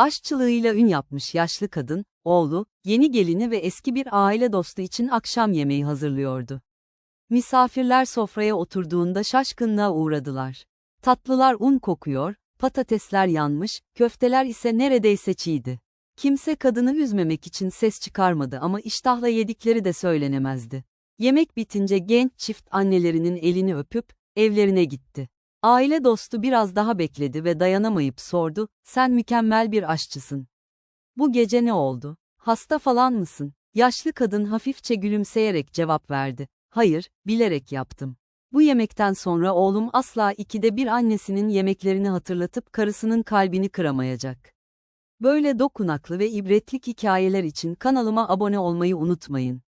Aşçılığıyla ün yapmış yaşlı kadın, oğlu, yeni gelini ve eski bir aile dostu için akşam yemeği hazırlıyordu. Misafirler sofraya oturduğunda şaşkınlığa uğradılar. Tatlılar un kokuyor, patatesler yanmış, köfteler ise neredeyse çiğdi. Kimse kadını üzmemek için ses çıkarmadı ama iştahla yedikleri de söylenemezdi. Yemek bitince genç çift annelerinin elini öpüp, evlerine gitti. Aile dostu biraz daha bekledi ve dayanamayıp sordu, sen mükemmel bir aşçısın. Bu gece ne oldu? Hasta falan mısın? Yaşlı kadın hafifçe gülümseyerek cevap verdi. Hayır, bilerek yaptım. Bu yemekten sonra oğlum asla ikide bir annesinin yemeklerini hatırlatıp karısının kalbini kıramayacak. Böyle dokunaklı ve ibretlik hikayeler için kanalıma abone olmayı unutmayın.